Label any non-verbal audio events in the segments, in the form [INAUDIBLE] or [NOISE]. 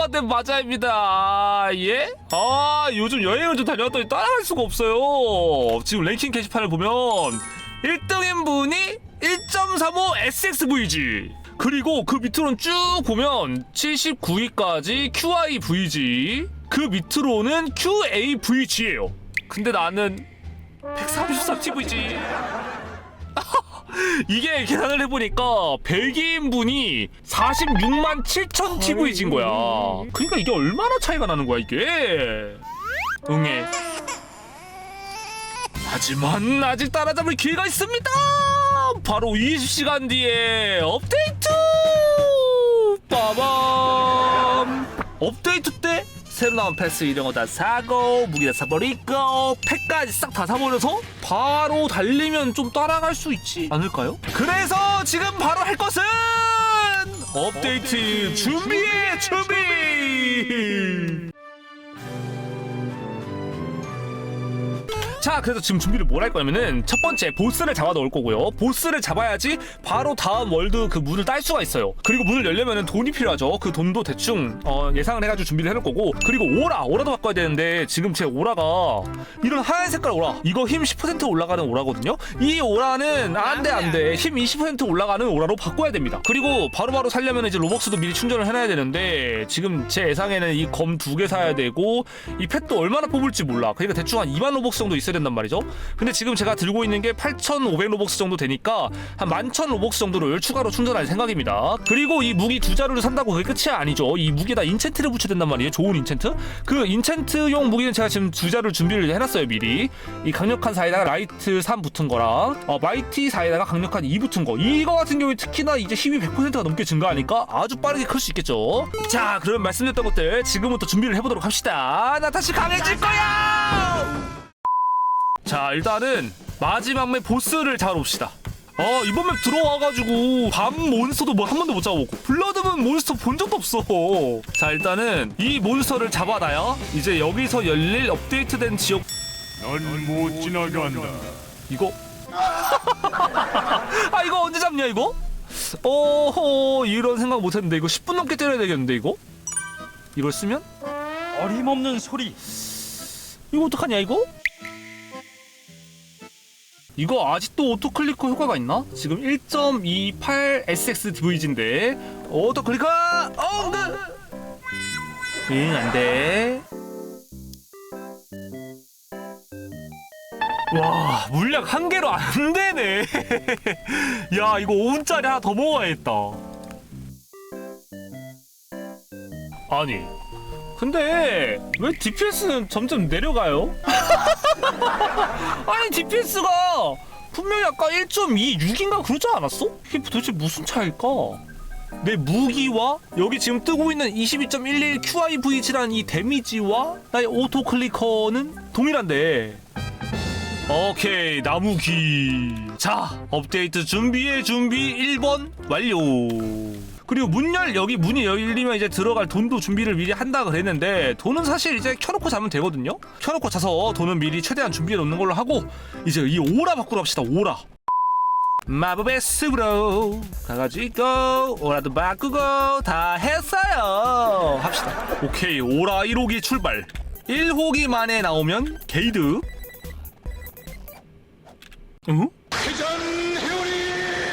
바보가 된 마자입니다. 아, 예? 아, 요즘 여행을 좀 다녀왔더니 따라갈 수가 없어요. 지금 랭킹 게시판을 보면 1등인 분이 1.35 SXVG. 그리고 그 밑으로는 쭉 보면 79위까지 QIVG. 그 밑으로는 QAVG예요. 근데 나는 133TVG. 이게 계산을 해보니까 벨기인 분이 46만 7천 TV진 거야. 그러니까 이게 얼마나 차이가 나는 거야 이게. 응애. 하지만 아직 따라잡을 기회가 있습니다. 바로 20시간 뒤에 업데이트. 빠밤. 업데이트 때 새로 나온 패스 이런 거 다 사고 무기 다 사버리고 팩까지 싹 다 사버려서 바로 달리면 좀 따라갈 수 있지 않을까요? 그래서 지금 바로 할 것은 업데이트 준비해 준비 자 그래서 지금 준비를 뭘 할 거냐면은 첫 번째 보스를 잡아 넣을 거고요. 보스를 잡아야지 바로 다음 월드 그 문을 딸 수가 있어요. 그리고 문을 열려면은 돈이 필요하죠. 그 돈도 대충 어, 예상을 해가지고 준비를 해놓을 거고. 그리고 오라 오라도 바꿔야 되는데 지금 제 오라가 이런 하얀 색깔 오라 이거 힘 10% 올라가는 오라거든요. 이 오라는 안돼 안돼. 힘 20% 올라가는 오라로 바꿔야 됩니다. 그리고 바로바로 살려면 이제 로벅스도 미리 충전을 해놔야 되는데 지금 제 예상에는 이 검 두 개 사야 되고 이 펫도 얼마나 뽑을지 몰라. 그러니까 대충 한 2만 로벅스 정도 있어 야 된단 말이죠. 근데 지금 제가 들고 있는 게 8,500 로벅스 정도 되니까 한 11,000 로벅스 정도를 추가로 충전할 생각입니다. 그리고 이 무기 두 자루를 산다고 그게 끝이 아니죠. 이 무기에다 인챈트를 붙여야 된단 말이에요. 좋은 인챈트. 그 인챈트용 무기는 제가 지금 두 자루를 준비를 해놨어요 미리. 이 강력한 4에다가 라이트 3 붙은 거랑 어, 마이티 4에다가 강력한 2 붙은 거. 이거 같은 경우에 특히나 이제 힘이 100%가 넘게 증가하니까 아주 빠르게 클 수 있겠죠. 자 그럼 말씀드렸던 것들 지금부터 준비를 해보도록 합시다. 나 다시 강해질 거야 자 일단은 마지막 맵 보스를 잡아봅시다. 어 이번 맵 들어와가지고 밤 몬스터도 뭐 한 번도 못 잡아보고 블러드문 몬스터 본 적도 없어. 자 일단은 이 몬스터를 잡아놔야 이제 여기서 열릴 업데이트된 지역. 넌 못 지나간다. 이거? [LAUGHS] 아 이거 언제 잡냐 이거? 어허 이런 생각 못했는데 이거 10분 넘게 때려야 되겠는데 이거? 이걸 쓰면? 어림없는 소리. 이거 어떡하냐 이거? 이거 아직도 오토클리커 효과가 있나? 지금 1.28 SXVG인데 오토클리커 어, 그. 응, 안 돼. 와, 물약 한 개로 안 되네. [LAUGHS] 야, 이거 5분짜리 하나 더 먹어야겠다. 아니, 근데 왜 DPS는 점점 내려가요? [LAUGHS] [LAUGHS] 아니 DPS가 분명히 아까 1.26인가 그러지 않았어? 이게 도대체 무슨 차일까? 내 무기와 여기 지금 뜨고 있는 22.11 QIVG란 이 데미지와 나의 오토 클리커는 동일한데 오케이 나무기 자 업데이트 준비해 준비 1번 완료 그리고 문 열 여기 문이 열리면 이제 들어갈 돈도 준비를 미리 한다 그랬는데 돈은 사실 이제 켜놓고 자면 되거든요. 켜놓고 자서 돈은 미리 최대한 준비해 놓는 걸로 하고 이제 이 오라 바꾸러 갑시다 오라. 마법의 습으로. 가가지고 오라도 바꾸고 다 했어요. 합시다. 오케이 오라 1호기 출발. 1호기 만에 나오면 게이드. 응?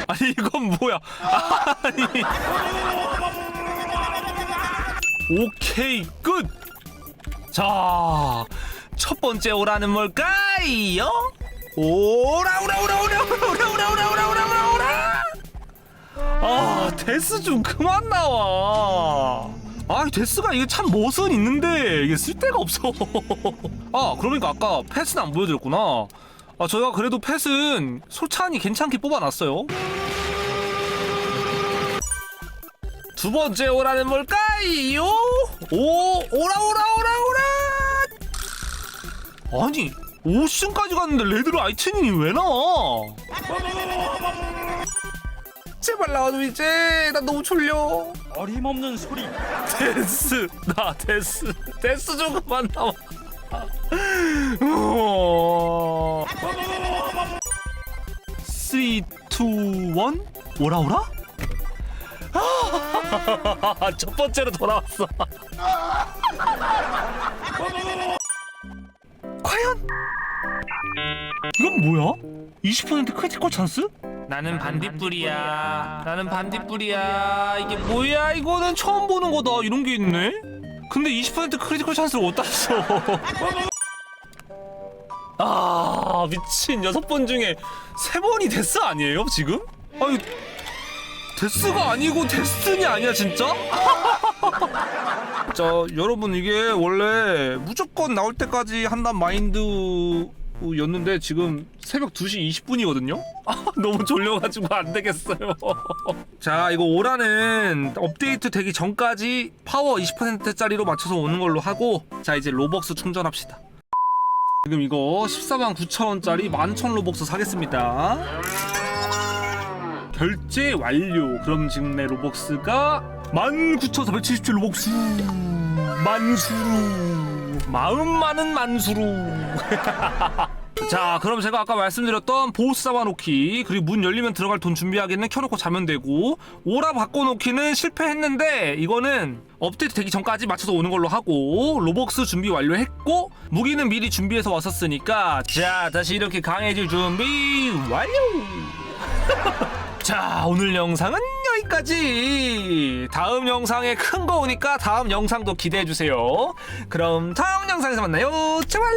아니 이건 뭐야 오케이 끝 자 첫 번째 오라는 뭘까요? 오라 오라 오라 오라 오라 오라 오라 오라 오라 오라 오라 아 데스 좀 그만 나와 아 데스가 이게 참 멋은 있는데 이게 쓸데가 없어 아 그러니까 아까 패스는 안 보여드렸구나 아 저희가 그래도 펫은 솔찬히 괜찮게 뽑아놨어요 두 번째 오라는 뭘까요? 오 오라 오라 오라 오라! 아니 5층까지 갔는데 레드로 아이템이 왜 나와? 제발 나와줘 이제. 나 너무 졸려. 어림없는 소리. 데스 나 데스 데스 좀 그만 나와. 어... 3, 2, 1 오라 오라? 첫 번째로 돌아왔어. 과연 이건 뭐야? 20% 크리티컬 찬스? 나는 반딧불이야. 나는 반딧불이야. 이게 뭐야? 이거는 처음 보는 거다. 이런 게 있네. 근데 20% 크리티컬 찬스를 못 땄어. [LAUGHS] 아 미친 여섯 번 중에 세 번이 데스 아니에요 지금? 아니 데스가 아니고 데스틴이 아니야 진짜? [LAUGHS] 자 여러분 이게 원래 무조건 나올 때까지 한단 마인드였는데 지금 새벽 2시 20분이거든요? 아 너무 졸려가지고 안 되겠어요 [LAUGHS] 자 이거 오라는 업데이트 되기 전까지 파워 20%짜리로 맞춰서 오는 걸로 하고 자 이제 로벅스 충전합시다 지금 이거 14만 9천원짜리 11,000 로벅스 사겠습니다 결제 완료. 그럼 지금 내 로벅스가 19,477 로벅스. 만수루. 마음 많은 만수루. [LAUGHS] 자 그럼 제가 아까 말씀드렸던 보스 잡아놓기 그리고 문 열리면 들어갈 돈 준비하기는 켜놓고 자면 되고 오라 바꿔놓기는 실패했는데 이거는 업데이트 되기 전까지 맞춰서 오는 걸로 하고 로벅스 준비 완료했고 무기는 미리 준비해서 왔었으니까 자 다시 이렇게 강해질 준비 완료 [LAUGHS] 자 오늘 영상은 여기까지. 다음 영상에 큰 거 오니까 다음 영상도 기대해 주세요. 그럼 다음 영상에서 만나요. 제발